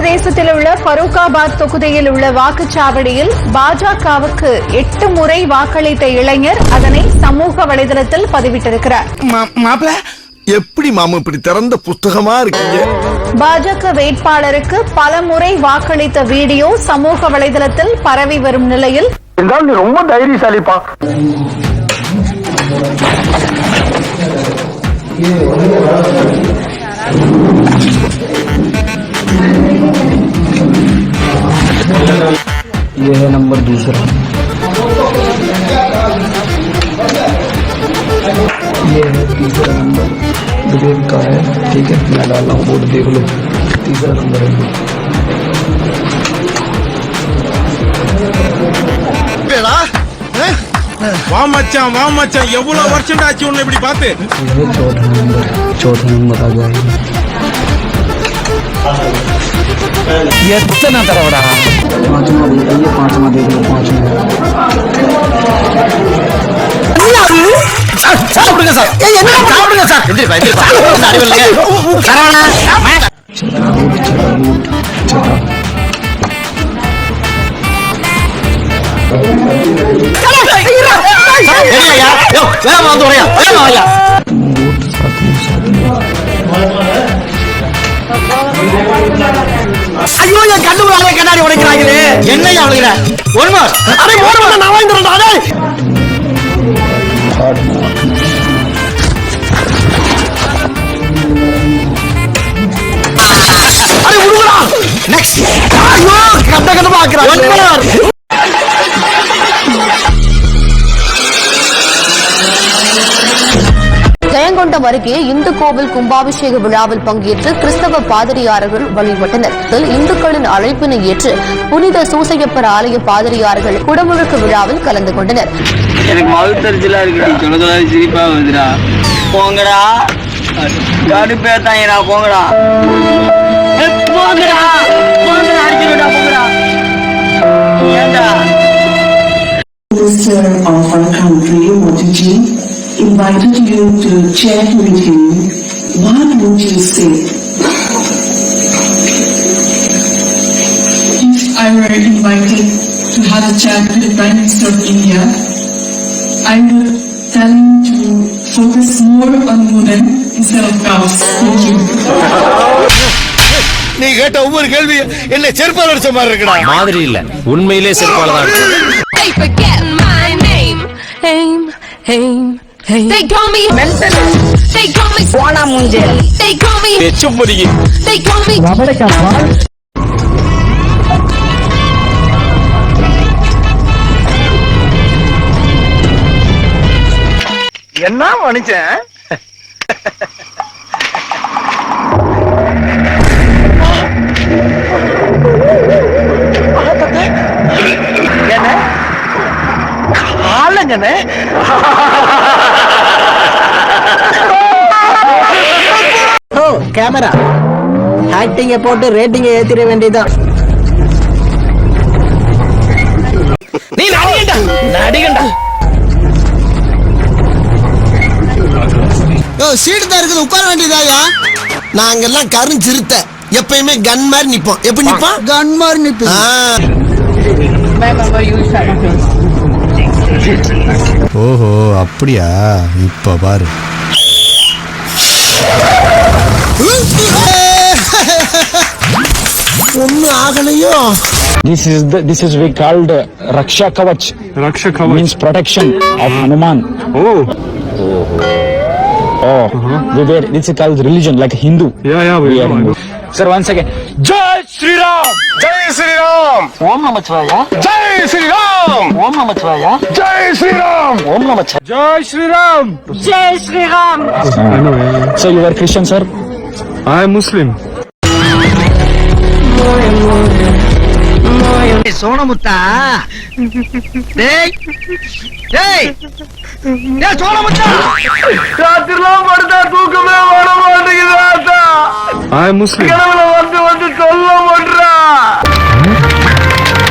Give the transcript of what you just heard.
உத்தரப்பிரதேசத்தில் உள்ள ஃபரூக்காபாத் தொகுதியில் உள்ள வாக்குச்சாவடியில் பாஜகவுக்கு எட்டு முறை வாக்களித்த இளைஞர் அதனை சமூக வலைதளத்தில் பதிவிட்டிருக்கிறார். மாப்பிள எப்படி மாமா இப்படி திறந்த புஸ்தகமா இருக்கீங்க? பாஜக வேட்பாளருக்கு பல முறை வாக்களித்த வீடியோ சமூக வலைதளத்தில் பரவி வரும் நிலையில் ரொம்ப தைரியசாலிப்பா. तीसरा नंबर ब्रिगेड का है ठीक है मैं डाल रहा हूँ बोर्ड देख लो तीसरा नंबर है ஏடா, அஹ்? வா மச்சான் வா மச்சான் எவ்வளவு வருஷம் ஆச்சு உன்னை இப்படி பார்த்து ये चौथा नंबर चौथा नंबर आ जाएगा எத்தனை தடவைடா पांचवा बताइए पांचवा देख लो पांचवा சாப்பிடுங்க சார். என்ன சாப்பிடுங்க சார். என்னையா உடைக்கிற? ஒருமா அரை ஒரு நான் வாங்கி நெக்ஸ்ட் ஐயோ கட்ட கட்ட பாக்குறாங்க ஒன் மார் ஜெயங்கொண்டம் அருகே இந்து கோவில் கும்பாபிஷேக விழாவில் பங்கேற்று கிறிஸ்தவ பாதிரியார்கள் வழிபட்டனர். இதில் இந்துக்களின் அழைப்பினை ஏற்று புனித சூசையப்பர் ஆலய பாதிரியார்கள் குடமுழுக்கு விழாவில் கலந்து கொண்டனர். எனக்கு மவுத்தரிச்சலா சொல்ல சொல்ல சிரிப்பா வருதுடா. போங்கடா. கடுப்பேத்தாங்கடா போங்கடா. Minister of our country, Modi ji, invited you to chat with him. What would you say? If I were invited to have a chat with the Prime Minister of India, I would tell him to focus more on women instead of cows. Thank you. நீ கேட்ட ஒவ்வொரு கேள்வி என்ன செருப்பால் அடிச்ச மாதிரி இருக்குடா மாதிரி இல்ல உண்மையிலே செருப்பால தான் They forgetting my name. Aim, aim, aim. They call me mentalist. They call me Swana Munjel. They call me எச்சும்பொறிக்கு They call me என்ன மனுஷன் காலங்கண்ணே ஓ கேமரா. ஆக்டிங்க போட்டு ரேட்டிங்க ஏத்திர வேண்டியதுதான். நீ நடிகண்டா? நடிகண்டா? ஓ சீட்டு தான் இருக்குது. உட்கார வேண்டியதாயா? நாங்கெல்லாம் கருஞ்சிருத்த எப்பயுமே கன் மாதிரி நிப்போம். எப்படி நிப்போம்? கன் மாதிரி நிப்போம் ஓஹோ அப்படியா இப்ப பாரு ஒன்னும் ஆகலையோ This is the this is we called uh, Raksha Kavach. Raksha Kavach means protection of Hanuman. Oh. Oh. We wear this is called religion like Hindu. Yeah, yeah, we, are Hindu. Sir, once again. Jai Sri Ram. Jai Shriram Om Namashivaya Jai Shriram! Om Namashivaya Jai Shriram! Om Namashivaya Jai Sriram! Shri Ram. So you are Christian, sir? ஐ முஸ்லிம் சோனமுத்தா டேய்! டேய்! டேய் சோனமுத்தா ராத்திரிலாம் படுத்தா தூக்கமே வர மாட்டேங்குது ராத்தா. ஐ முஸ்லிம் வந்து வந்து சொல்ல மாட்டா